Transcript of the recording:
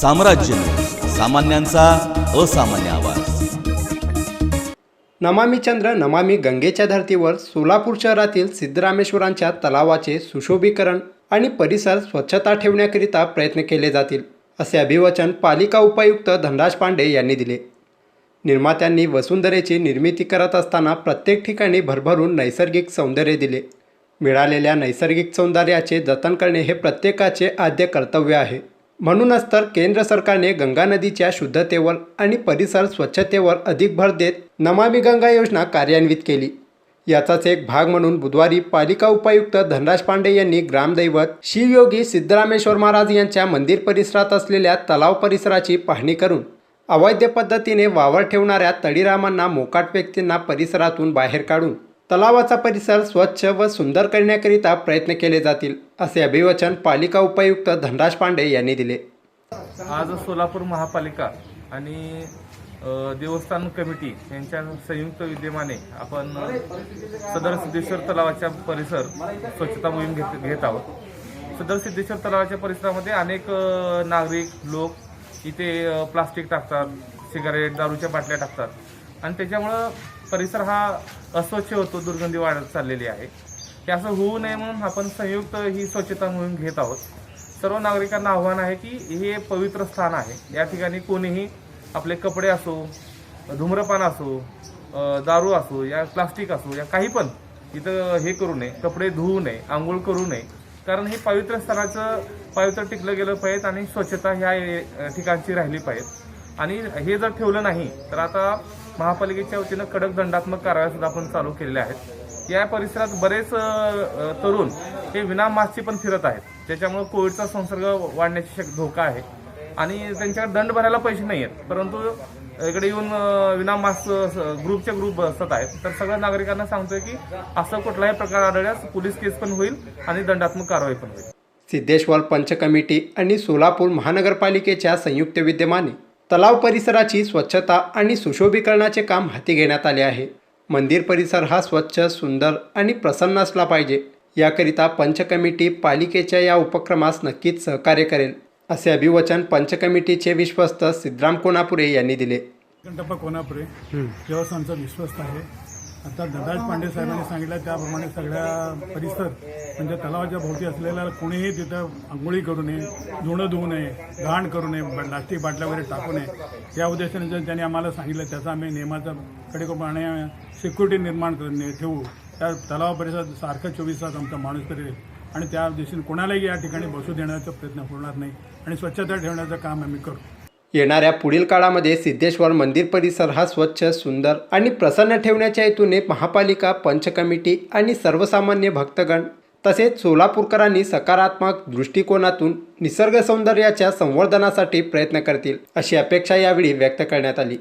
साम्राज्य सामान्यांचा असामान्य आवाज. नमामी चंद्र नमामी गंगेच्या धर्तीवर सोलापूर शहरातील सिद्धरामेश्वरांच्या तलावाचे सुशोभीकरण आणि परिसर स्वच्छता ठेवण्याकरिता प्रयत्न केले जातील असे अभिवचन पालिका उपायुक्त धनराज पांडे यांनी दिले. निर्मात्यांनी वसुंधरेची निर्मिती करत असताना प्रत्येक ठिकाणी भरभरून नैसर्गिक सौंदर्य दिले. मिळालेल्या नैसर्गिक सौंदर्याचे जतन करणे हे प्रत्येकाचे आद्य कर्तव्य आहे. म्हणूनच तर केंद्र सरकारने गंगा नदीच्या शुद्धतेवर आणि परिसर स्वच्छतेवर अधिक भर देत नमामी गंगा योजना कार्यान्वित केली. याचाच एक भाग म्हणून बुधवारी पालिका उपायुक्त धनराज पांडे यांनी ग्रामदैवत शिवयोगी सिद्धरामेश्वर महाराज यांच्या मंदिर परिसरात असलेल्या तलाव परिसराची पाहणी करून अवैध पद्धतीने वावर ठेवणाऱ्या तळीरामांना मोकाट व्यक्तींना परिसरातून बाहेर काढून तलावाचा परिसर स्वच्छ व सुंदर करण्याकरिता प्रयत्न केले जातील असे अभिवचन पालिका उपायुक्त धनराज पांडे यांनी दिले. आज सोलापूर महापालिका आणि देवस्थान कमिटी यांच्या संयुक्त विद्यमाने आपण सदर सिद्धेश्वर तलावाच्या परिसर स्वच्छता मोहीम घेत घेत आहोत. सदर सिद्धेश्वर तलावाच्या परिसरामध्ये अनेक नागरिक लोक इथे प्लास्टिक टाकतात सिगारेट दारूच्या बाटल्या टाकतात. आणि त्याच्यामुळं परिसर हा अस्वच्छ होतो दुर्गंधी वाढत चाललेली आहे. हे असं होऊ नये म्हणून आपण संयुक्त ही स्वच्छता मोहीम घेत आहोत. सर्व नागरिकांना आव्हान आहे की हे पवित्र स्थान आहे. या ठिकाणी कोणीही आपले कपडे असो धूम्रपान असो दारू असो या प्लास्टिक असो या काही पण इथं हे करू नये कपडे धुवू नये आंघोळ करू नये. कारण हे पवित्र स्थानाचं पवित्र टिकलं गेलं पाहिजे आणि स्वच्छता ह्या ठिकाणची राहिली पाहिजे. आणि हे जर ठेवलं नाही तर आता महापालिकेच्या वतीनं कडक दंडात्मक कारवाया सुद्धा आपण चालू केलेल्या आहेत. या परिसरात बरेच तरुण हे विना मास्कची पण फिरत आहेत. त्याच्यामुळे कोविडचा संसर्ग वाढण्याची शक धोका आहे. आणि त्यांच्याकडे दंड भरायला पैसे नाही आहेत परंतु इकडे येऊन विना मास्क ग्रुपचे ग्रुप बसत आहेत. तर सगळ्या नागरिकांना सांगतोय की असं कुठलाही प्रकार आढळल्यास पोलीस केस पण होईल आणि दंडात्मक कारवाई पण होईल. सिद्धेश्वर पंच कमिटी आणि सोलापूर महानगरपालिकेच्या संयुक्त विद्यमाने तलाव परिसराची स्वच्छता आणि सुशोभीकरणाचे काम हाती घेण्यात आले आहे. मंदिर परिसर हा स्वच्छ सुंदर आणि प्रसन्न असला पाहिजे. याकरिता पंच कमिटी पालिकेच्या या उपक्रमास नक्कीच सहकार्य करेल असे अभिवचन पंच कमिटीचे विश्वस्त सिद्धराम कोणापुरे यांनी दिले. देवस्थानचा विश्वस्त आहे. आता ददाज पांडे साहेबांनी सांगितलं त्याप्रमाणे सगळ्या परिसर म्हणजे तलावाच्या भोवती असलेल्या कोणीही तिथं आंघोळी करू नये धुणं धुवू नये घाण करू नये प्लास्टिक बाटल्या वगैरे टाकू नये. या उद्देशाने जर त्यांनी आम्हाला सांगितलं त्याचा आम्ही नियमाचा कडेकोरपणे सिक्युरिटी निर्माण करणे ठेवू. त्या तलाव परिसरात सारखं चोवीस तास आमचा माणूस तरी आणि त्या दिवशी कोणालाही या ठिकाणी बसू देण्याचा प्रयत्न होणार नाही. आणि स्वच्छता ठेवण्याचं काम आम्ही करू. येणाऱ्या पुढील काळामध्ये सिद्धेश्वर मंदिर परिसर हा स्वच्छ सुंदर आणि प्रसन्न ठेवण्याच्या हेतूने महापालिका पंच कमिटी आणि सर्वसामान्य भक्तगण तसेच सोलापूरकरांनी सकारात्मक दृष्टिकोनातून निसर्ग सौंदर्याच्या संवर्धनासाठी प्रयत्न करतील अशी अपेक्षा यावेळी व्यक्त करण्यात आली.